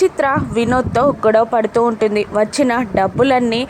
చిత్ర వినోద్తో గొడవ పడుతూ ఉంటుంది. వచ్చిన డబ్బులన్నీ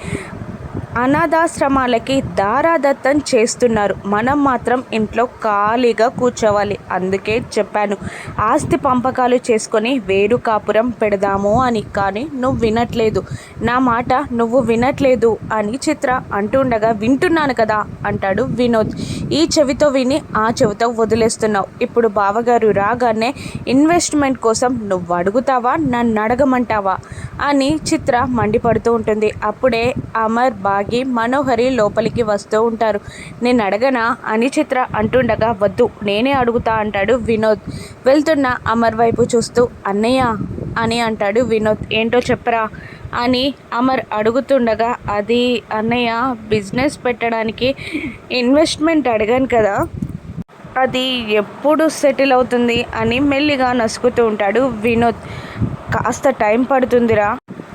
అనాథాశ్రమాలకి దారాదత్తం చేస్తున్నారు. మనం మాత్రం ఇంట్లో ఖాళీగా కూర్చోవాలి. అందుకే చెప్పాను. ఆస్తి పంపకాలు చేసుకొని వేరు కాపురం పెడదాము అని. కానీ నువ్వు వినట్లేదు. నా మాట నువ్వు వినట్లేదు అని చిత్ర అంటుండగా వింటున్నాను కదా అంటాడు వినోద్. ఈ చెవితో విని ఆ చెవితో వదిలేస్తున్నావు. ఇప్పుడు బావగారు రాగానే ఇన్వెస్ట్మెంట్ కోసం నువ్వు అడుగుతావా? నన్ను అడగమంటావా? అని చిత్ర మండిపడుతూ ఉంటుంది. అప్పుడే అమర్ బాగా మనోహరి లోపలికి వస్తూ ఉంటారు. నేను అడగనా? అని చిత్ర అంటుండగా వద్దు నేనే అడుగుతా అంటాడు వినోద్. వెళ్తున్న అమర్ వైపు చూస్తూ అన్నయ్య అని అంటాడు వినోద్. ఏంటో చెప్పరా? అని అమర్ అడుగుతుండగా అది అన్నయ్య బిజినెస్ పెట్టడానికి ఇన్వెస్ట్మెంట్ అడిగాను కదా అది ఎప్పుడు సెటిల్ అవుతుంది? అని మెల్లిగా నసుకుతూ ఉంటాడు వినోద్. కాస్త టైం పడుతుందిరా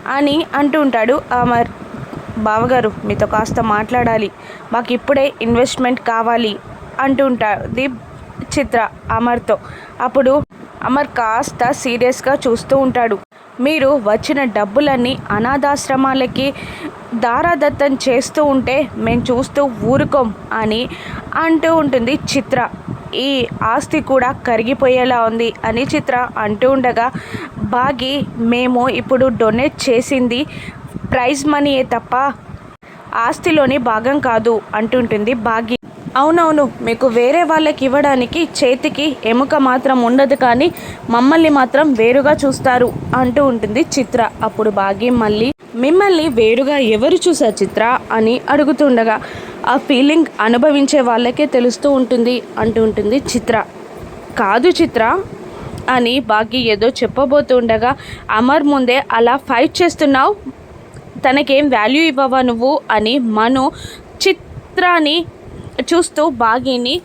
అని అంటూ ఉంటాడు అమర్. బావగారు మీతో కాస్త మాట్లాడాలి. మాకు ఇప్పుడే ఇన్వెస్ట్మెంట్ కావాలి అంటుంటుంది చిత్ర అమర్తో. అప్పుడు అమర్ కాస్త సీరియస్గా చూస్తూ ఉంటాడు. మీరు వచ్చిన డబ్బులన్నీ అనాథాశ్రమాలకి దారాదత్తం చేస్తూ ఉంటే మేము చూస్తూ ఊరుకోం అని అంటూ ఉంటుంది చిత్ర. ఈ ఆస్తి కూడా కరిగిపోయేలా ఉంది అని చిత్ర అంటూ ఉండగా బాగి మేము ఇప్పుడు డొనేట్ చేసింది ప్రైజ్ మనీయే తప్ప ఆస్తిలోని భాగం కాదు అంటుంటుంది బాగి అవునవును మీకు వేరే వాళ్ళకి ఇవ్వడానికి చేతికి ఎముక మాత్రం ఉండదు కానీ మమ్మల్ని మాత్రం వేరుగా చూస్తారు అంటూ ఉంటుంది చిత్ర. అప్పుడు బాగి మళ్ళీ మిమ్మల్ని వేరుగా ఎవరు చూసారు చిత్ర? అని అడుగుతుండగా ఆ ఫీలింగ్ అనుభవించే వాళ్ళకే తెలుస్తూ ఉంటుంది అంటూ ఉంటుంది చిత్ర. కాదు చిత్ర అని బాగి ఏదో చెప్పబోతుండగా అమర్ ముందే అలా ఫైట్ చేస్తున్నావు తనకేం వాల్యూ ఇవ్వవా నువ్వు అని మను చిత్రాన్ని చూస్తూ బాగీని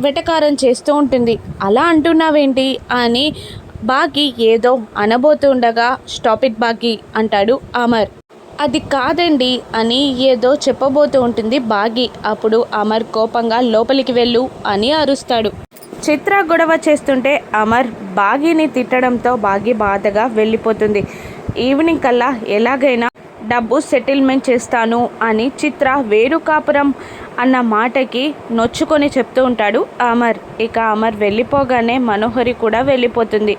వెటకారం చేస్తూ ఉంటుంది. అలా అంటున్నావేంటి? అని బాగి ఏదో అనబోతుండగా స్టాప్ ఇట్ బాగి అంటాడు అమర్. అది కాదండి అని ఏదో చెప్పబోతూ ఉంటుంది బాగి. అప్పుడు అమర్ కోపంగా లోపలికి వెళ్ళు అని అరుస్తాడు. చిత్ర గొడవ చేస్తుంటే అమర్ బాగిని తిట్టడంతో బాగి బాధగా వెళ్ళిపోతుంది. ఈవినింగ్ కల్లా ఎలాగైనా డబ్బు సెటిల్మెంట్ చేస్తాను అని చిత్ర వేణుకాపురం అన్న మాటకి నొచ్చుకొని చెప్తూ ఉంటాడు అమర్. ఇక అమర్ వెళ్ళిపోగానే మనోహరి కూడా వెళ్ళిపోతుంది.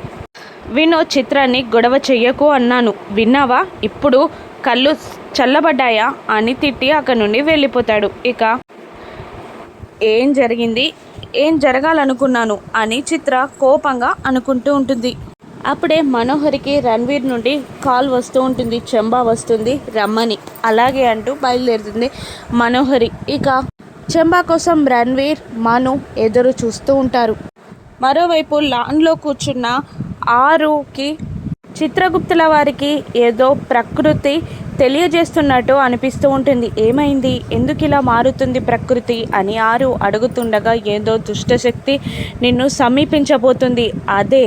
వినో చిత్రాన్ని గొడవ చెయ్యకు అన్నాను. విన్నావా? ఇప్పుడు కళ్ళు చల్లబడ్డాయా? అని తిట్టి అక్కడి నుండి వెళ్ళిపోతాడు. ఇక ఏం జరిగింది? ఏం జరగాలనుకున్నాను? అని చిత్ర కోపంగా అనుకుంటూ ఉంటుంది. అప్పుడే మనోహరికి రణ్వీర్ నుండి కాల్ వస్తూ ఉంటుంది చెంబా వస్తుంది రమ్మని. అలాగే అంటూ బయలుదేరుతుంది మనోహరి. ఇక చెంబా కోసం రణ్వీర్ మను ఎదురు చూస్తూ ఉంటారు. మరోవైపు లాన్లో కూర్చున్న ఆరుకి చిత్రగుప్తుల వారికి ఏదో ప్రకృతి తెలియజేస్తున్నట్టు అనిపిస్తూ ఉంటుంది. ఏమైంది? ఎందుకు ఇలా మారుతుంది ప్రకృతి? అని ఆరు అడుగుతుండగా ఏదో దుష్టశక్తి నిన్ను సమీపించబోతుంది. అదే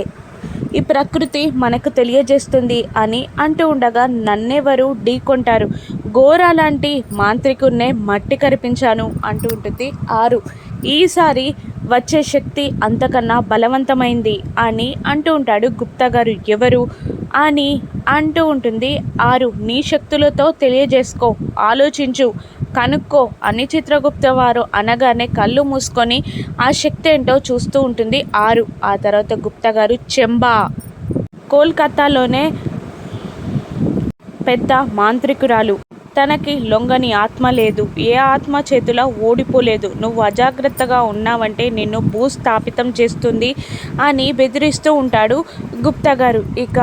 ఈ ప్రకృతి మనకు తెలియజేస్తుంది అని అంటూ ఉండగా నన్నెవరు ఢీకొంటారు. ఘోర లాంటి మాంత్రికున్నే మట్టి కరిపించాను అంటూ ఉంటుంది ఆరు. ఈసారి వచ్చే శక్తి అంతకన్నా బలవంతమైంది అని అంటూ ఉంటాడు గుప్తా గారు. ఎవరు? అని అంటూ ఉంటుంది. ఆరు నీ శక్తులతో తెలియజేసుకో ఆలోచించు కనుక్కో అని చిత్రగుప్త వారు అనగానే కళ్ళు మూసుకొని ఆ శక్తి ఏంటో చూస్తూ ఉంటుంది. ఆరు ఆ తర్వాత గుప్తా గారు చెంబా. కోల్కతాలోనే పెద్ద మాంత్రికురాలు. తనకి లొంగని ఆత్మ లేదు. ఏ ఆత్మ చేతిలో ఓడిపోలేదు. నువ్వు అజాగ్రత్తగా ఉన్నావంటే నిన్ను భూస్థాపితం చేస్తుంది అని బెదిరిస్తూ ఉంటాడు గుప్తా గారు. ఇక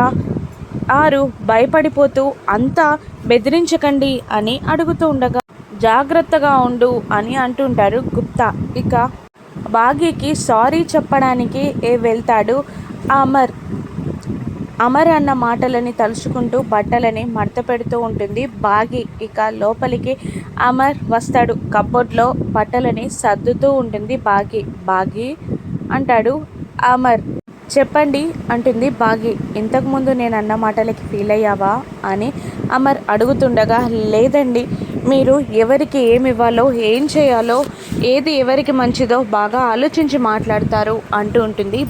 ఆరు భయపడిపోతూ అంతా బెదిరించకండి అని అడుగుతూ ఉండగా జాగ్రత్తగా ఉండు అని అంటుంటారు గుప్తా. ఇక బాగీకి సారీ చెప్పడానికి ఏ వెళ్తాడు అమర్. అమర్ అన్న మాటలని తలుచుకుంటూ బట్టలని మడత పెడుతూ ఉంటుంది. బాగి ఇక లోపలికి అమర్ వస్తాడు. కబోర్డ్లో బట్టలని సర్దుతూ ఉంటుంది బాగి. బాగి అంటాడు అమర్. చెప్పండి అంటుంది బాగి. ఇంతకుముందు నేను అన్న మాటలకి ఫీల్ అయ్యావా అని అమర్ అడుగుతుండగా లేదండి. మీరు ఎవరికి ఏమి ఇవ్వాలో ఏం చేయాలో ఏది ఎవరికి మంచిదో బాగా ఆలోచించి మాట్లాడతారు అంటూ ఉంటుంది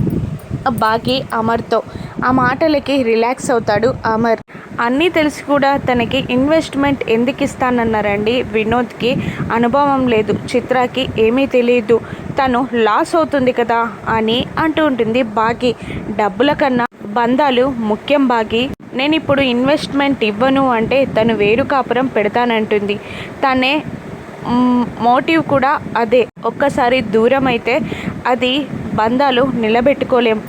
బాగి అమర్తో. ఆ మాటలకి రిలాక్స్ అవుతాడు అమర్. అన్నీ తెలిసి కూడా తనకి ఇన్వెస్ట్మెంట్ ఎందుకు ఇస్తానన్నారండి వినోద్కి అనుభవం లేదు. చిత్రకి ఏమీ తెలియదు తను లాస్ అవుతుంది కదా అని అంటూ ఉంటుంది బాగి. డబ్బుల కన్నా బంధాలు ముఖ్యం బాగి. నేను ఇప్పుడు ఇన్వెస్ట్మెంట్ ఇవ్వను అంటే తను వేరు కాపురం పెడతానంటుంది. తనే మోటివ్ కూడా అదే. ఒక్కసారి దూరం అయితే అది బంధాలు నిలబెట్టుకోలేం.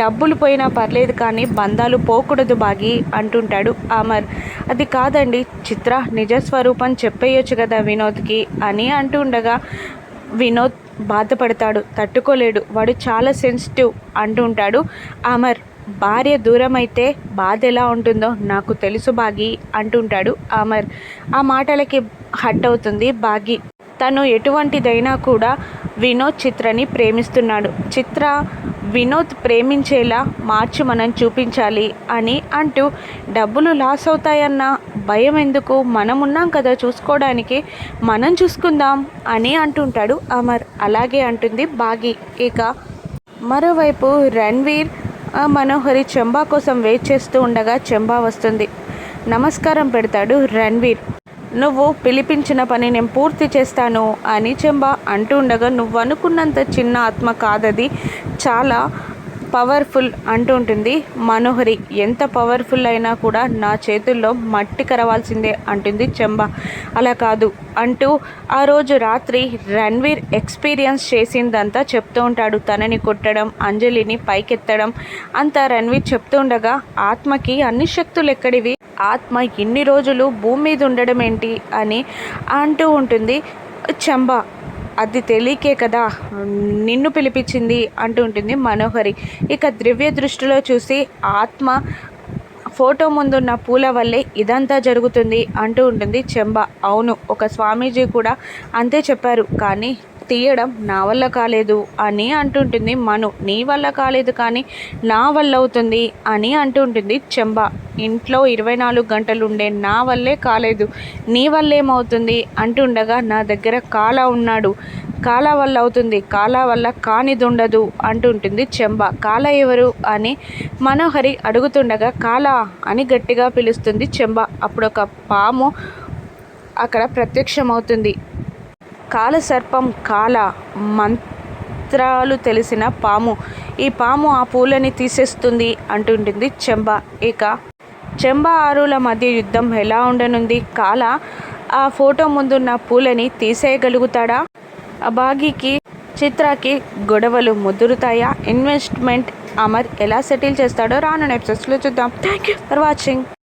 డబ్బులు పోయినా పర్లేదు కానీ బంధాలు పోకూడదు బాగి అంటుంటాడు అమర్. అది కాదండి చిత్ర నిజస్వరూపం చెప్పేయొచ్చు కదా వినోద్కి అని అంటుండగా వినోద్ బాధపడతాడు తట్టుకోలేడు. వాడు చాలా సెన్సిటివ్ అంటుంటాడు అమర్. భార్య దూరం అయితే బాధ ఎలా ఉంటుందో నాకు తెలుసు బాగి అంటుంటాడు అమర్. ఆ మాటలకి హట్ అవుతుంది బాగి. తను ఎటువంటిదైనా కూడా వినోద్ చిత్రని ప్రేమిస్తున్నాడు. చిత్ర వినోద్ ప్రేమించేలా మార్చి మనం చూపించాలి అని అంటూ డబ్బులు లాస్ అవుతాయన్న భయం ఎందుకు? మనం ఉన్నాం కదా చూసుకోవడానికి మనం చూసుకుందాం అని అంటుంటాడు అమర్. అలాగే అంటుంది బాగి. ఇక మరోవైపు రణ్వీర్ మనోహరి చెంబా కోసం వెయిట్ చేస్తూ ఉండగా చెంబా వస్తుంది. నమస్కారం పెడతాడు రణ్వీర్. నువ్వు పిలిపించిన పని నేను పూర్తి చేస్తాను అని చెంబ అంటూ ఉండగా నువ్వు అనుకున్నంత చిన్న ఆత్మ కాదది. చాలా పవర్ఫుల్ అంటూ ఉంటుంది. మనోహరి ఎంత పవర్ఫుల్ అయినా కూడా నా చేతుల్లో మట్టి కరవాల్సిందే అంటుంది చెంబ. అలా కాదు అంటూ ఆ రోజు రాత్రి రణ్వీర్ ఎక్స్పీరియన్స్ చేసిందంతా చెప్తూ ఉంటాడు. తనని కొట్టడం అంజలిని పైకెత్తడం అంతా రణ్వీర్ చెప్తూ ఉండగా ఆత్మకి అన్ని శక్తులు ఎక్కడివి? ఆత్మ ఇన్ని రోజులు భూమి మీద ఉండడం ఏంటి అని అంటూ ఉంటుంది. చంబ అది తెలియకే కదా నిన్ను పిలిపించింది అంటూ ఉంటుంది మనోహరి. ఇక ద్రవ్య దృష్టిలో చూసి ఆత్మ ఫోటో ముందున్న పూల వల్లే ఇదంతా జరుగుతుంది అంటూ ఉంటుంది చెంబ. అవును ఒక స్వామీజీ కూడా అంతే చెప్పారు కానీ తీయడం నా వల్ల కాలేదు అని అంటుంటుంది మను. నీ వల్ల కాలేదు కానీ నా వల్ల అవుతుంది అని అంటుంటుంది చెంబ. ఇంట్లో ఇరవై నాలుగు గంటలు ఉండే నా వల్లే కాలేదు నీ వల్ల ఏమవుతుంది అంటుండగా నా దగ్గర కాల ఉన్నాడు. కాల వల్ల అవుతుంది కాల వల్ల కానిది ఉండదు అంటుంటుంది చెంబ. కాల ఎవరు అని మనోహరి అడుగుతుండగా కాల అని గట్టిగా పిలుస్తుంది చెంబ. అప్పుడు ఒక పాము అక్కడ ప్రత్యక్షమవుతుంది. కాలసర్పం కాల మంత్రాలు తెలిసిన పాము. ఈ పాము ఆ పూలని తీసేస్తుంది అంటుంటుంది చెంబ. ఇక చెంబ ఆరుల మధ్య యుద్ధం ఎలా ఉండనుంది? కాల ఆ ఫోటో ముందున్న పూలని తీసేయగలుగుతాడా? ఆ బాగీకి చిత్రాకి గొడవలు ముదురుతాయా? ఇన్వెస్ట్మెంట్ అమర్ ఎలా సెటిల్ చేస్తాడో రాను ఎపిసోడ్స్లో చూద్దాం. Thank you for watching.